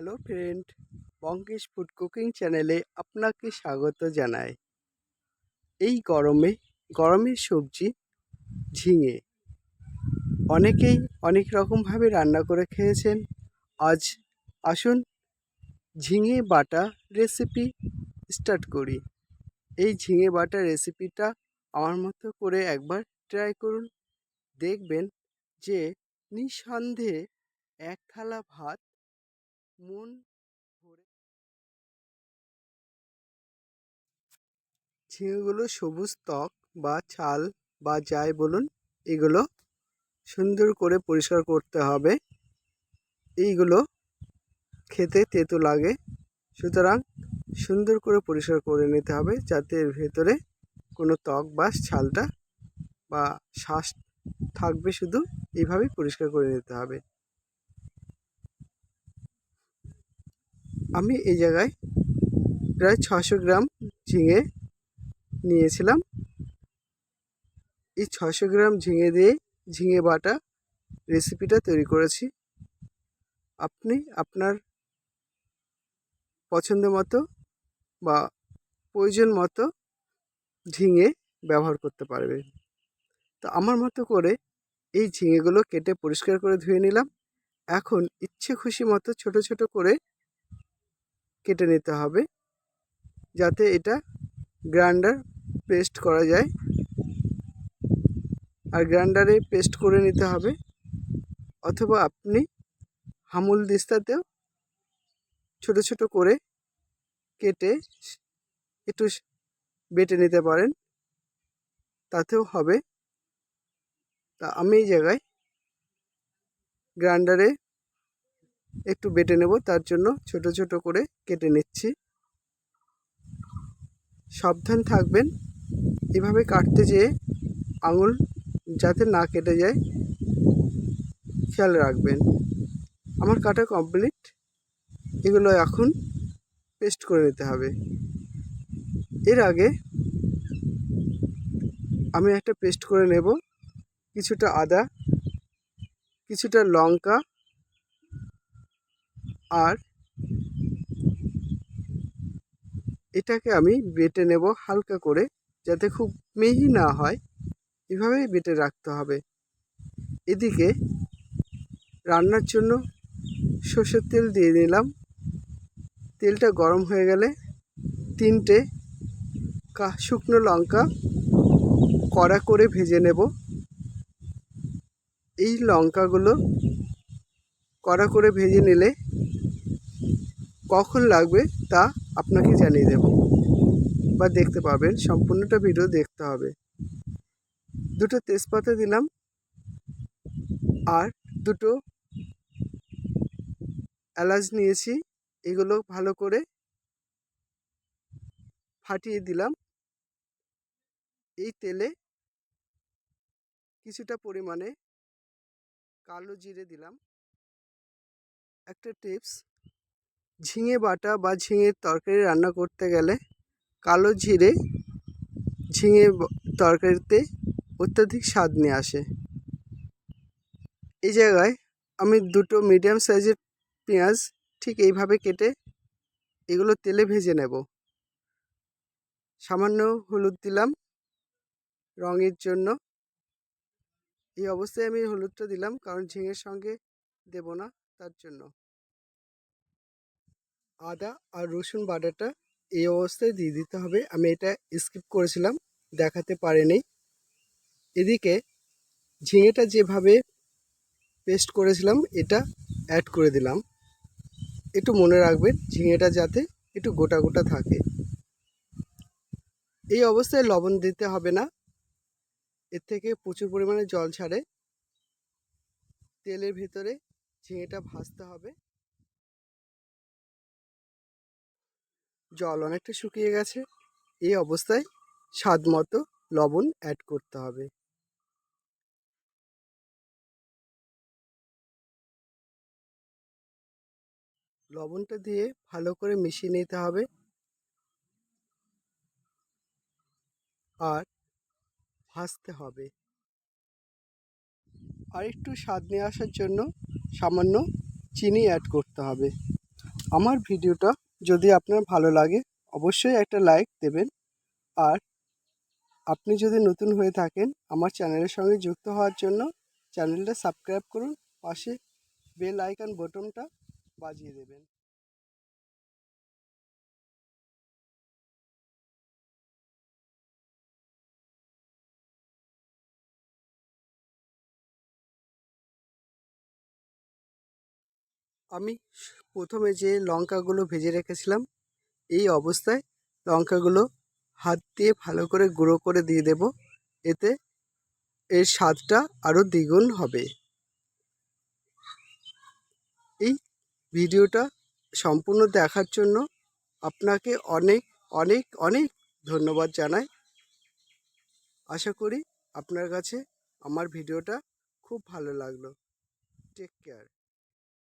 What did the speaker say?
Hello friend Bankesh food cooking চ্যানেলে আপনাকে স্বাগত জানাই। এই গরমে, গরমের সবজি, ঝিঙে। অনেকেই অনেক রকমভাবে রান্না করে খেয়েছেন। আজ আসুন ঝিঙে বাটা রেসিপি স্টার্ট করি। এই ঝিঙে বাটা রেসিপিটা আমার মতো করে একবার ট্রাই করুন। দেখবেন যে নিঃসন্দেহে এক থালা ভাত মন ভরে ঝিঙেগুলো সবুজ ত্বক বা ছাল বা যাই বলুন, এগুলো সুন্দর করে পরিষ্কার করতে হবে। এইগুলো খেতে তেতো লাগে। সুতরাং সুন্দর করে পরিষ্কার করে নিতে হবে যাতে এর ভেতরে কোনো ত্বক বা ছালটা বা শ্বাস থাকবে শুধু এইভাবেই পরিষ্কার করে নিতে হবে। আমি এই জায়গায় প্রায় ছশো গ্রাম ঝিঙে নিয়েছিলাম। এই ছশো গ্রাম ঝিঙে দিয়ে ঝিঙে বাটা রেসিপিটা তৈরি করেছি। আপনি আপনার পছন্দ মতো বা প্রয়োজন মতো ঝিঙে ব্যবহার করতে পারবেন। তো আমার মতো করে এই ঝিঙেগুলো কেটে পরিষ্কার করে ধুয়ে নিলাম। এখন ইচ্ছে খুশি মতো ছোট ছোট করে কেটে নিতে হবে যাতে এটা গ্রাইন্ডার পেস্ট করা যায়। আর গ্রাইন্ডারে পেস্ট করে নিতে হবে। অথবা আপনি হামুল দিস্তাতেও ছোট ছোট করে কেটে একটু বেটে নিতে পারেন। তাতেও হবে। তা আমি এই জায়গায় গ্রাইন্ডারে একটু বেটে নেব, তার জন্য ছোট ছোট করে কেটে নিচ্ছি। সাবধান থাকবেন, এভাবে কাটতে যেয়ে আঙুল যাতে না কেটে যায়, খেয়াল রাখবেন। আমার কাটা কমপ্লিট, এগুলো এখন পেস্ট করে নিতে হবে। এর আগে আমি একটা পেস্ট করে নেব, কিছুটা আদা, কিছুটা লঙ্কা আর এটাকে আমি বেটে নেব হালকা করে যাতে খুব মিহি না হয়। এভাবেই বেটে রাখতে হবে। এদিকে রান্নার জন্য সর্ষের তেল দিয়ে নিলাম। তেলটা গরম হয়ে গেলে তিনটে শুকনো লঙ্কা কড়া করে ভেজে নেব। এই লঙ্কাগুলো কড়া করে ভেজে নিলে কখন লাগবে তা আপনাকে জানিয়ে দেব বা দেখতে পাবেন, সম্পূর্ণটা ভিডিও দেখতে হবে। দুটো তেজপাতা দিলাম আর দুটো এলাচ নিয়েছি, এগুলো ভালো করে ফাটিয়ে দিলাম। এই তেলে কিছুটা পরিমাণে কালো জিরে দিলাম। একটা টিপস ঝিঙে বাটা বা ঝিঙের তরকারি রান্না করতে গেলে কালো জিরে ঝিঙে তরকারিতে অত্যাধিক স্বাদ নিয়ে আসে। এই জায়গায় আমি দুটো মিডিয়াম সাইজের পেঁয়াজ ঠিক এইভাবে কেটে এগুলো তেলে ভেজে নেব। সামান্য হলুদ দিলাম রঙের জন্য। এই অবস্থায় আমি হলুদটা দিলাম কারণ ঝিঙের সঙ্গে দেব না তার জন্য। আদা আর রসুন বাটাটা এই অবস্থায় দিয়ে দিতে হবে। আমি এটা স্কিপ করেছিলাম, দেখাতে পারিনি। এদিকে ঝিঙেটা যেভাবে পেস্ট করেছিলাম, এটা অ্যাড করে দিলাম। একটু মনে রাখবেন, ঝিঙেটা যাতে একটু গোটা গোটা থাকে। এই অবস্থায় লবণ দিতে হবে না। এর থেকে প্রচুর পরিমাণে জল ছাড়ে। তেলের ভেতরে ঝিঙেটা ভাজতে হবে। জল অনেকটা শুকিয়ে গেছে। এই অবস্থায় স্বাদ মতো লবণ অ্যাড করতে হবে। লবণটা দিয়ে ভালো করে মিশিয়ে নিতে হবে। আর ভাজতে হবে। আর একটু স্বাদ নিয়ে আসার জন্য সামান্য চিনি অ্যাড করতে হবে। আমার ভিডিওটা যদি আপনার ভালো লাগে, অবশ্যই একটা লাইক দেবেন। আর আপনি যদি নতুন হয়ে থাকেন, আমার চ্যানেলের সঙ্গে যুক্ত হওয়ার জন্য চ্যানেলটা সাবস্ক্রাইব করুন, পাশে বেল আইকন বটনটা বাজিয়ে দেবেন। আমি প্রথমে যে লঙ্কাগুলো ভেজে রেখেছিলাম, এই অবস্থায় লঙ্কাগুলো হাত দিয়ে ভালো করে গুঁড়ো করে দিয়ে দেব। এতে এর স্বাদটা আরও দ্বিগুণ হবে। এই ভিডিওটা সম্পূর্ণ দেখার জন্য আপনাকে অনেক অনেক অনেক ধন্যবাদ জানাই। আশা করি আপনার কাছে আমার ভিডিওটা খুব ভালো লাগল। Take care